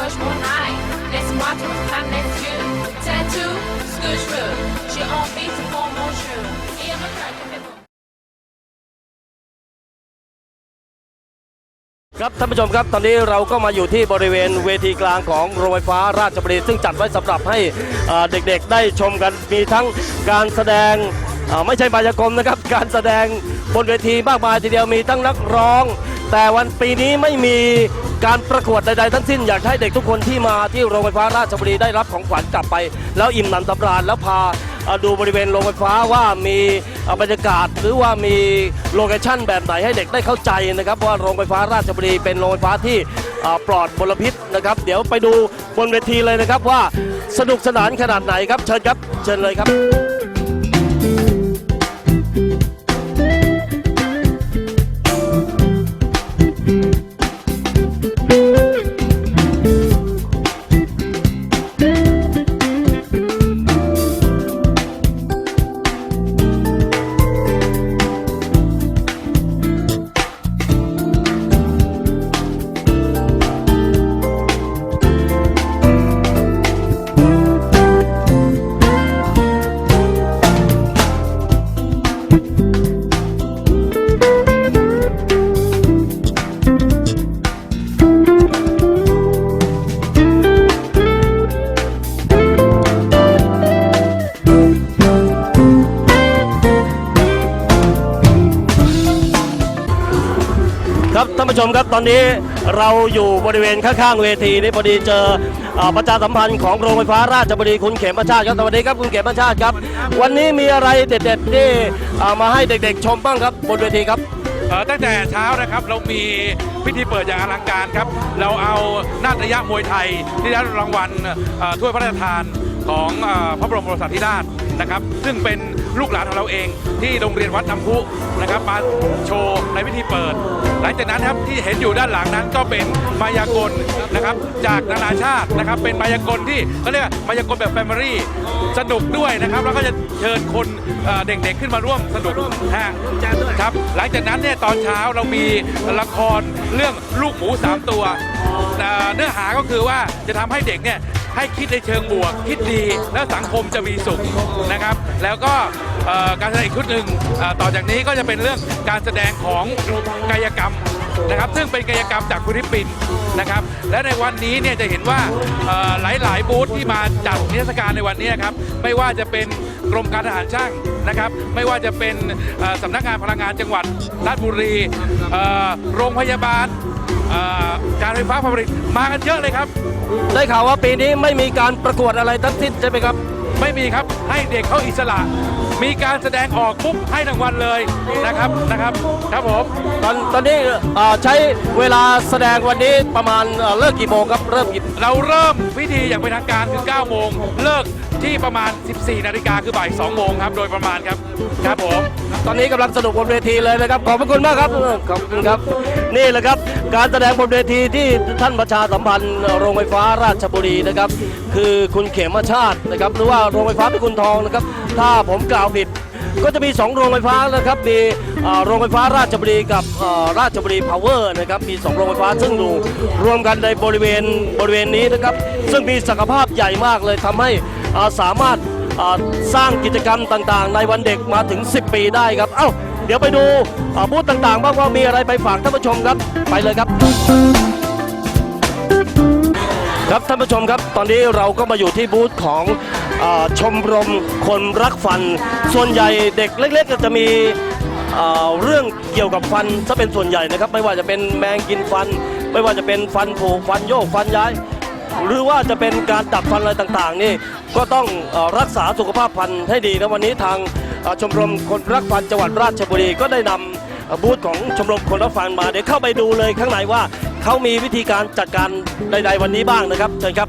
rush more night. Laisse-moi te reprendre les yeux. Tattoo, ce que je veux. J'ai envie de prendre mon jeu. Et un cœur qui fait bon. ครับท่านผู้ชมครับตอนนี้เราก็มาอยู่ที่บริเวณเวทีกลางของโรงไฟฟ้าราชบุรีซึ่งจัดไว้สำหรับให้เด็กๆได้ชมกันมีทั้งการแสดงไม่ใช่มายากลนะครับ การแสดงบนเวทีมากมายทีเดียวมีทั้งนักร้อง แต่วันปีนี้ไม่มี การประกวดใดๆทั้งสิ้นอยากให้เด็กทุกคนที่มาที่โรงไฟฟ้าราชบุรีได้รับของขวัญกลับไป แล้วอิ่มหนำสำราญแล้วพาดูบริเวณโรงไฟฟ้าว่ามีบรรยากาศ หรือว่ามีโลเคชั่นแบบไหนให้เด็กได้เข้าใจนะครับว่าโรงไฟฟ้าราชบุรีเป็นโรงไฟฟ้าที่ปลอดมลพิษนะครับ เดี๋ยวไปดูบนเวทีเลยนะครับว่าสนุกสนานขนาดไหนครับเชิญครับเชิญเลยครับ มครับตอนนี้เราอยู่บริเวณข้างๆเวทีนี่พอดีเจอประชาสัมพันธ์ของโรงไฟฟ้าราชบุรีคุณเขมประชาติครับสวัสดีครับคุณเขมประชาติครับ วันนี้มีอะไรเด็ดๆที่มาให้เด็กๆ ชมบ้างครับบนเวทีครับตั้งแต่เช้านะครับเรามีพิธีเปิดอย่างอลังการครับ เราเอานาฏยะมวยไทยที่ได้รางวัลถ้วยพระราชทานของพระบรมโอรสาธิราชนะครับ ซึ่งเป็น ลูกหลานของเราเอง ที่โรงเรียนวัดน้ำพุนะครับมาโชว์ในพิธีเปิด หลังจากนั้นครับที่เห็นอยู่ด้านหลังนั้นก็เป็นมายากลนะครับจากนานาชาตินะครับเป็นมายากลที่เขาเรียกว่ามายากลแบบแฟมิลี่สนุกด้วยนะครับแล้วก็จะเชิญคนเด็กๆขึ้นมาร่วมสนุกฮะครับหลังจากนั้นเนี่ยตอนเช้าเรามีละครเรื่องลูกหมูสามตัวเอ่อเนื้อหาก็คือว่าจะทำให้เด็กเนี่ยให้คิดในเชิงบวก คิดดีแล้วสังคมจะมีสุขนะครับ แล้วก็การแสดงอีกชุดหนึ่งต่อจากนี้ก็จะเป็นเรื่องการแสดงของกายกรรมนะครับ ซึ่งเป็นกายกรรมจากฟิลิปปินส์นะครับ และในวันนี้เนี่ยจะเห็นว่าเอ่อหลาย ๆ บูธที่มาจัดนิทรรศการในวันนี้ครับ ไม่ว่าจะเป็นกรมการทหารช่างนะครับ ไม่ว่าจะเป็นสำนักงานพลังงานจังหวัดราชบุรีโรงพยาบาลการไฟฟ้าผลิตมากันเยอะเลยครับ ได้ข่าวว่าปีนี้ไม่มีการประกวดอะไรทั้งสิ้นใช่ไหมครับ ไม่มีครับให้เด็กเขาอิสระ มีการแสดงออกปุ๊บให้รางวัลเลยนะครับนะครับครับผมตอนตอนนี้อ่าใช้เวลาแสดงวันนี้ประมาณเอ่อเลิกกี่โมงครับเริ่มกี่เราเริ่มพิธีอย่างเป็นทางการคือ9โมงเลิกที่ประมาณ 14 นาฬิกาคือบ่าย2โมงครับโดยประมาณครับครับผม ตอนนี้กำลังสนุกบนเวทีเลยนะครับขอบพระคุณมากครับขอบคุณครับ นี่แหละครับ การแสดงบนเวทีที่ท่านประชาสัมพันธ์โรงไฟฟ้าราชบุรีนะครับ คือคุณเขมชาตินะครับหรือว่าโรงไฟฟ้าพิกุลทองนะครับ ถ้าผมกล่าวผิด ก็จะมี 2 โรงไฟฟ้านะครับมีโรงไฟฟ้าราชบุรีกับราชบุรีพาวเวอร์นะครับมี 2 โรงไฟฟ้าซึ่งอยู่รวมกันในบริเวณบริเวณนี้นะครับ ซึ่งมีศักยภาพใหญ่มากเลยทำให้สามารถสร้างกิจกรรมต่างๆ ในวันเด็กมาถึง 10 ปีได้ครับ เอ้า ดี๋ยวไปดูบูธต่างๆบ้างว่ามีอะไรไปฝากท่านผู้ชมครับไปเลยครับ ครับท่านผู้ชมครับ ตอนนี้เราก็มาอยู่ที่บูธของอชมรมคนรักฟัน ส่วนใหญ่เด็กเล็กๆก็จะมีเอ่อเรื่องเกี่ยวกับฟันซะเป็นส่วนใหญ่นะครับ ไม่ว่าจะเป็นแมงกินฟัน ไม่ว่าจะเป็นฟันผุฟันโยกฟันย้าย หรือว่าจะเป็นการดัดฟันอะไรต่างๆ นี่ก็ต้องรักษาสุขภาพฟันให้ดีนะวันนี้ทางชมรมคนรักฟันจังหวัดราชบุรีก็ได้นำเอ่อบูธของชมรมคนรับฟังมาเดี๋ยวเข้าไปดูเลยข้างในว่าเขามีวิธีการจัดการใด ๆ วันนี้บ้างนะครับเชิญครับ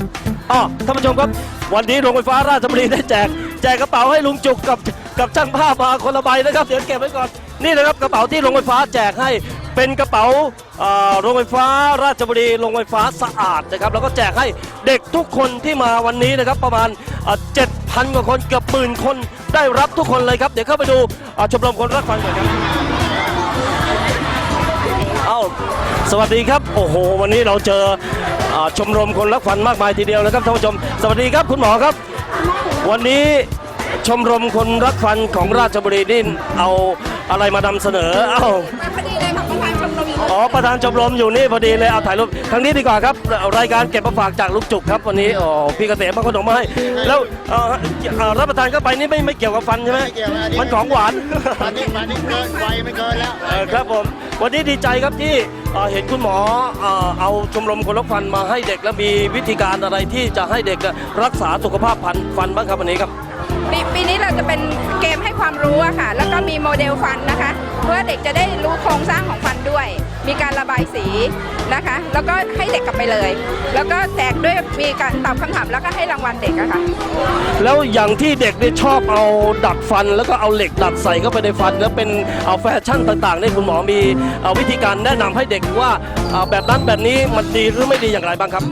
อ๋อท่านผู้ชมครับ วันนี้โรงไฟฟ้าราชบุรีได้แจก แจกกระเป๋าให้ลุงจุกกับกับช่างภาพมาคนละใบนะครับเดี๋ยวเก็บไว้ก่อน นี่นะครับกระเป๋าที่โรงไฟฟ้าแจกให้เป็นกระเป๋าโรงไฟฟ้าราชบุรีโรงไฟฟ้าสะอาดนะครับแล้วก็แจกให้เด็กทุกคนที่มาวันนี้นะครับประมาณเจ็ดพันกว่าคนเกือบหมื่นคนได้รับทุกคนเลยครับเดี๋ยวเข้าไปดูชมรมคนรักฟังหน่อยครับเอ้าสวัสดีครับโอ้โห วันนี้เราเจออชมรมคนรักฟันมากมายทีเดียวนะครับท่านผู้ชม สวัสดีครับคุณหมอครับ วันนี้ ชมรมคนรักฟันของราชบุรีนี่เอาอะไรมานำเสนอ เอ้าพอดีเลยค่ะประธานชมรมอ๋อประธานชมรมอยู่นี่พอดีเลยเอาถ่ายรูปทางนี้ดีกว่าครับ รายการเก็บมาฝากจากลูกจุกครับวันนี้อ๋อพี่เกษมมาขนมมาให้แล้วเอ่อเอ่อรับประทานเข้าไปนี่ไม่ไม่เกี่ยวกับฟันใช่ไหมไม่เกี่ยวอันนี้ มันของหวานปานี้ปานี้เกินไฟไม่เกินแล้ว เออครับผมวันนี้ดีใจครับที่เอ่อเห็นคุณหมอเอ่อเอาชมรมคนรักฟันมาให้เด็ก และมีวิธีการอะไรที่จะให้เด็กรักษาสุขภาพฟันฟันบ้างครับวันนี้ครับ ปีปีนี้เราจะเป็นเกมให้ความรู้อะค่ะ แล้วก็มีโมเดลฟันนะคะ เพื่อเด็กจะได้รู้โครงสร้างของฟันด้วย มีการระบายสีนะคะ แล้วก็ให้เด็กกลับไปเลย แล้วก็แจกด้วยมีการตอบคำถามแล้วก็ให้รางวัลเด็กอะค่ะ แล้วอย่างที่เด็กเนี่ยชอบเอาดัดฟัน แล้วก็เอาเหล็กดัดใส่เข้าไปในฟัน แล้วเป็นเอาแฟชั่นต่างๆเนี่ยคุณหมอมีเอ่อวิธีการแนะนำให้เด็กว่าเอ่อแบบนั้นแบบนี้มันดีหรือไม่ดีอย่างไรบ้างครับ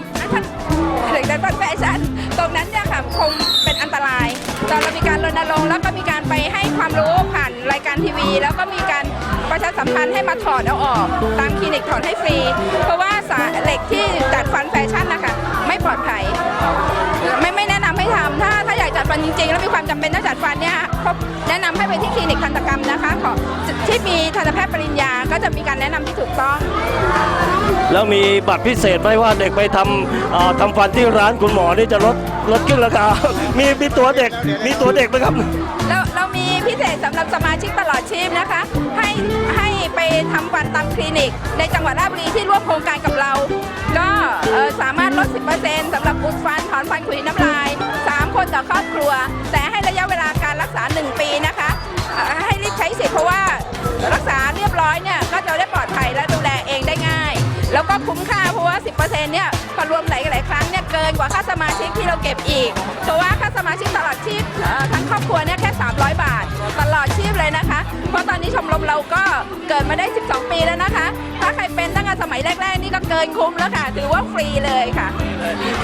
เด็กในฟันแฟชั่นตรงนั้นเนี่ ยค่ะคงเป็นอันตรายแต่เรามีการรณรงค์แล้วก็มีการไปให้ความรู้ผ่านรายการทีวี แล้วก็มีการประชาสัมพันธ์ให้มาถอดเอาออก ตามคลินิกถอดให้ฟรี เพราะว่าสาเหล็กที่จัดฟันแฟชั่นนะคะไม่ปลอดภัยไม่ไม่แนะนำให้ทำถ้าถ้าอยากจัดฟันจริงๆ แล้วมีความจำเป็นต้องจัดฟันเนี่ยพบแนะนำให้ไปที่คลินิกทันตกรรมนะคะ ขอที่มีทันตแพทย์ปริญญาก็จะมีการแนะนำที่ถูกต้อง แล้วมีบัตรพิเศษไหมว่าเด็กไปทำทำฟันที่ร้านคุณหมอนี่จะลดลดขึ้นราคา มีมีตัวเด็กมีตัวเด็กไหมครับเราเรามีพิเศษสำหรับสมาชิกตลอดชีพนะคะ ให้ให้ไปทำฟันตามคลินิก ในจังหวัดราชบุรีที่ร่วมโครงการกับเรา ก็สามารถลด 10%สำหรับอุดฟันถอนฟันขุยน้ำลาย 3 คนต่อครอบครัว แต่ให้ระยะเวลาการรักษา 1 ปีนะคะ ให้รีบใช้สิทธิ์เพราะว่ารักษาเรียบร้อยเนี่ยก็จะ แล้วก็คุ้มค่าเพราะว่า 10%เนี่ยพอรวมหลายหลายๆครั้งเนี่ยเกินกว่าค่าสมาชิกที่เราเก็บอีก เพราะว่าค่าสมาชิกตลอดชีพทั้งครอบครัวเนี่ยแค่ 300 บาท ตลอดชีพเลยนะคะ เกิดมาได้ 12 ปีแล้วนะคะ ถ้าใครเป็นตั้งแต่สมัยแรก ๆ นี่ก็เกินคุ้มแล้วค่ะ ถือว่าฟรีเลยค่ะ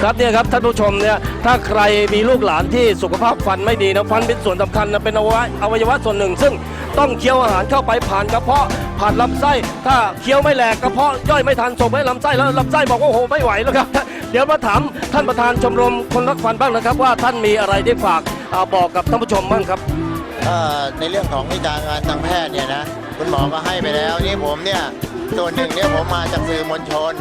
ครับเนี่ยครับท่านผู้ชมเนี่ยถ้าใครมีลูกหลานที่สุขภาพฟันไม่ดีนะฟันเป็นส่วนสำคัญนะเป็นอวัยวะอวัยวะส่วนหนึ่ง ซึ่งต้องเคี้ยวอาหารเข้าไปผ่านกระเพาะผ่านลำไส้ ถ้าเคี้ยวไม่แหลกกระเพาะย่อยไม่ทันส่งไปให้ลำไส้แล้วลำไส้บอกว่าโอ้โหไม่ไหวแล้วครับ เดี๋ยวมาถามท่านประธานชมรมคนรักฟันบ้างนะครับ ว่าท่านมีอะไรที่ฝากอ่าบอกกับท่านผู้ชมบ้างครับ เอ่อในเรื่องของวิชาการทางแพทย์เนี่ยนะ คุณหมอก็ให้ไปแล้วนี่ผมเนี่ยส่วนหนึ่งเนี่ยผมมาจากสื่อมวลชน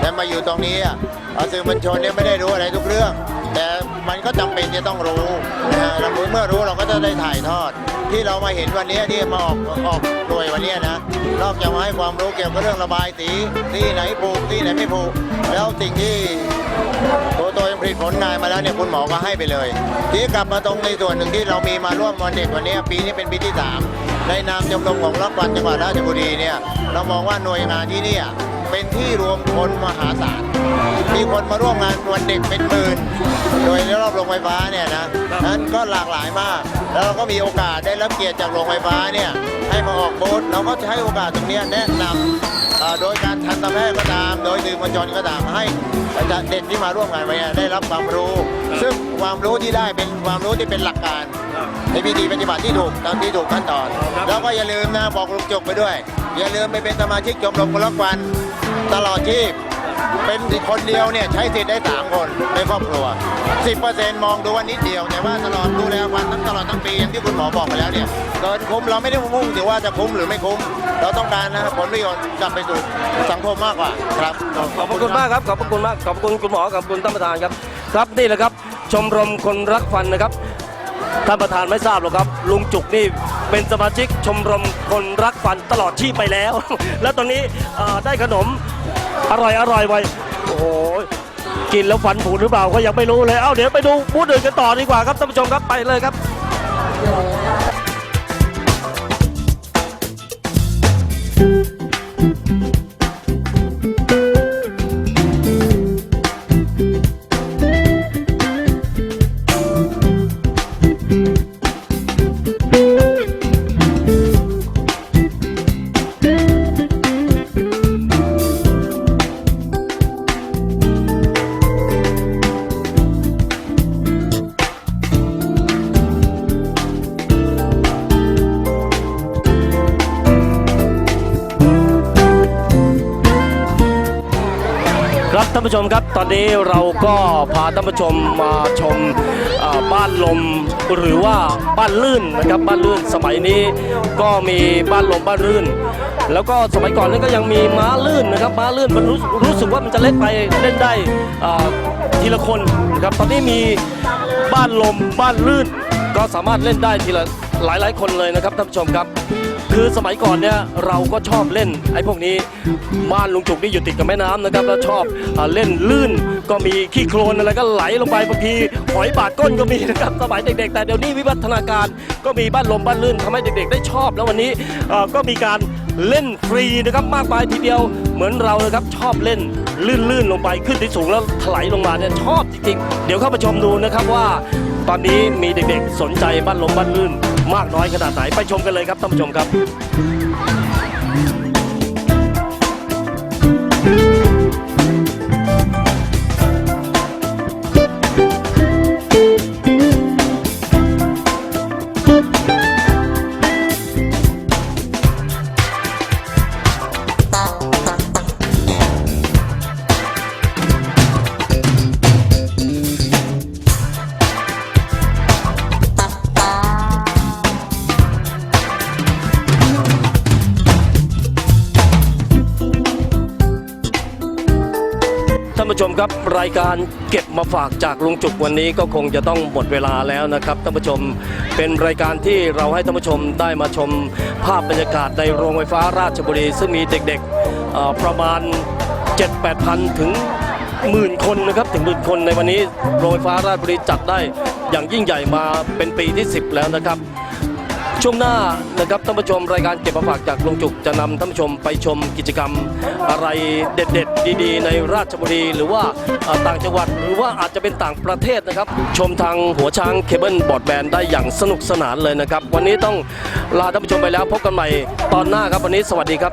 แต่มาอยู่ตรงนี้อะเอาสื่อมวลชนเนี่ยไม่ได้รู้อะไรทุกเรื่อง แต่มันก็จำเป็นจะต้องรู้นะฮะเราเมื่อรู้เราก็จะได้ถ่ายทอด ที่เรามาเห็นวันนี้ที่มาออกออกหน่วยวันนี้นะนอกจากมาให้ความรู้เกี่ยวกับเรื่องระบายสีที่ไหนผูกที่ไหนไม่ผูกแล้วสิ่งที่ตัวตัวยังผลิตผลงานมาแล้วเนี่ยคุณหมอก็ให้ไปเลย ทีนี้กลับมาตรงในส่วนหนึ่งที่เรามีมาร่วมวันเด็กวันนี้ปีนี้เป็นปีที่ 3 ในนามชมรมของรักวันจังหวัดราชบุรีเนี่ยเรามองว่าหน่วยงานที่นี่ เป็นที่รวมคนมหาศาล มีคนมาร่วมงานวันเด็กเป็นหมื่น โดยรอบโรงไฟฟ้าเนี่ยนะนั้นก็หลากหลายมาก แล้วเราก็มีโอกาสได้รับเกียรติจากโรงไฟฟ้าเนี่ยให้มาออกบูธเราก็จะให้โอกาสตรงเนี้ยแนะนำอ่าโดยการทันตแพทย์ก็ตาม โดยสื่อมวลชนก็ตามให้เด็กที่มาร่วมงานวันนี้ได้รับความรู้ ซึ่งความรู้ที่ได้เป็นความรู้ที่เป็นหลักการในพิธีปฏิบัติที่ถูกตามที่ถูกขั้นตอน แล้วก็อย่าลืมนะบอกลุงจกไปด้วย อย่าลืมไปเป็นสมาชิกชมรมคนรักวัน ตลอดชีพ เป็นคนเดียวเนี่ยใช้สิทธิ์ได้สามคนในครอบครัว 10%มองดูว่านิดเดียว แต่ว่าตลอดดูแลฟันทั้งตลอดทั้งปีอย่างที่คุณหมอบอกไปแล้วเนี่ยเกินคุ้มเราไม่ได้มุ่งถึงว่าจะคุ้มหรือไม่คุ้ม เราต้องการนะผลประโยชน์กลับไปสู่สังคมมากกว่าครับขอบพระคุณมากครับขอบพระคุณมากขอบคุณคุณหมอขอบคุณท่านประธานครับ ครับนี่แหละครับ ชมรมคนรักฟันนะครับท่านประธานไม่ทราบหรอกครับ ลุงจุกนี่เป็นสมาชิกชมรมคนรักฟันตลอดชีพไปแล้ว แล้วตอนนี้ได้ขนม อร่อยอร่อยไปโอ้โหกินแล้วฟันผุหรือเปล่าก็ยังไม่รู้เลย เอ้าเดี๋ยวไปดูบูธอื่นกันต่อดีกว่าครับท่านผู้ชมครับไปเลยครับ ครับท่านผู้ชมครับตอนนี้เราก็พาท่านผู้ชมมาชมบ้านลมหรือว่าบ้านลื่นนะครับบ้านลื่นสมัยนี้ก็มีบ้านลมบ้านลื่น แล้วก็สมัยก่อนนั้นก็ยังมีม้าลื่นนะครับม้าลื่นมันรู้รู้สึกว่ามันจะเล็กไปเล่นได้ทีละคนนะครับตอนนี้มีบ้านลมบ้านลื่นก็สามารถเล่นได้ทีละหลายๆคนเลยนะครับท่านผู้ชมครับ คือสมัยก่อนเนี่ยเราก็ชอบเล่นไอ้พวกนี้บ้านลุงจุกนี่อยู่ติดกับแม่น้ำนะครับแล้วชอบอเล่นลื่นก็มีขี้โคลนอะไรก็ไหลลงไปบางทีหอยบาดก้นก็มีนะครับสมัยเด็กๆ แต่เดี๋ยวนี้วิวัฒนาการก็มีบ้านลมบ้านลื่นทำให้เด็กๆ ได้ชอบ แล้ววันนี้ก็มีการเล่นฟรีนะครับมากมายทีเดียวเหมือนเรานะครับชอบเล่นลื่นๆลงไปขึ้นที่สูงแล้วถลายลงมาเนี่ยชอบจริงๆ เดี๋ยวเข้ามาชมดูนะครับว่า ตอนนี้มีเด็กๆ สนใจบ้านลมบ้านลื่น มากน้อยขนาดไหนไปชมกันเลยครับท่านผู้ชมครับ รายการเก็บมาฝากจากลุงจุกวันนี้ก็คงจะต้องหมดเวลาแล้วนะครับท่านผู้ชมเป็นรายการที่เราให้ท่านผู้ชมได้มาชมภาพบรรยากาศในโรงไฟฟ้าราชบุรี ซึ่งมีเด็กๆประมาณ 7-8พันถึงหมื่นคนนะครับถึงหมื่นคนในวันนี้โรงไฟฟ้าราชบุรีจัดได้อย่างยิ่งใหญ่มาเป็นปีที่ 10 แล้วนะครับ ช่วงหน้านะครับท่านผู้ชมรายการเก็บมาฝากจากลุงจุกจะนำท่านผู้ชมไปชมกิจกรรม อะไรเด็ดๆ ดีๆ ในราชบุรี หรือว่าต่างจังหวัดหรือว่าอาจจะเป็นต่างประเทศนะครับ ชมทางหัวช้างเคเบิลบอร์ดแบนได้อย่างสนุกสนานเลยนะครับ วันนี้ต้องลาท่านผู้ชมไปแล้วพบกันใหม่ตอนหน้าครับวันนี้สวัสดีครับ